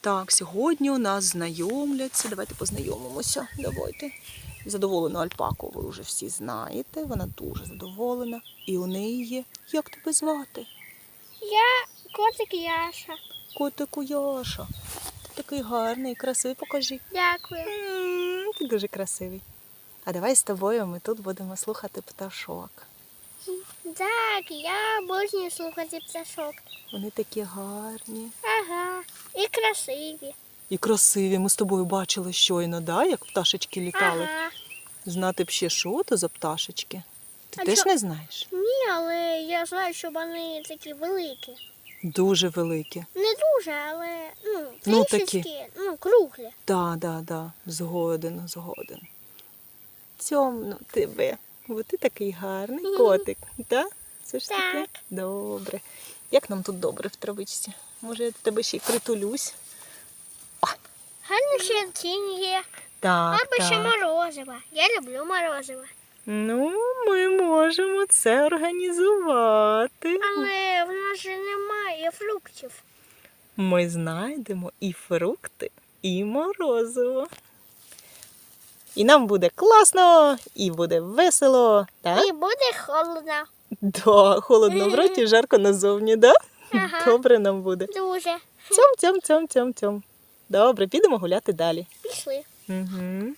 Так, сьогодні у нас знайомляться. Давайте познайомимося. Давайте. Задоволену альпаку ви вже всі знаєте. Вона дуже задоволена. І у неї є. Як тебе звати? Я котик Яша. Котику Яша. Ти такий гарний, красивий, покажи. Дякую. М, Ти дуже красивий. А давай з тобою ми тут будемо слухати пташок. Так, я обожнюю слухати пташок. Вони такі гарні. Ага. Красиві. І красиві. Ми з тобою бачили щойно, да, як пташечки літали. Ага. Знати б ще, що то за пташечки. Ти А теж чо- не знаєш? Ні, але я знаю, що вони такі великі. Дуже великі. Не дуже, але ну, Ну, трішечки, такі. ну, круглі. Да, да, да. Згоден, згоден. Цьомно тебе. Бо ти такий гарний котик, да? Це ж таке? Добре. Як нам тут добре в травичці? Може, я до тебе ще й притулюсь? Гарно ще тінь є. Так, Або ще так. морозиво. Я люблю морозиво. Ну, ми можемо це організувати. Але в нас же немає фруктів. Ми знайдемо і фрукти, і морозиво. І нам буде класно, і буде весело. Так? І буде холодно. Да, холодно в роті, жарко назовні, да? Ага. Добре нам буде. Дуже. Цьом, цьом, цьом, цьом, цьом. Добре, підемо гуляти далі. Пішли. Угу.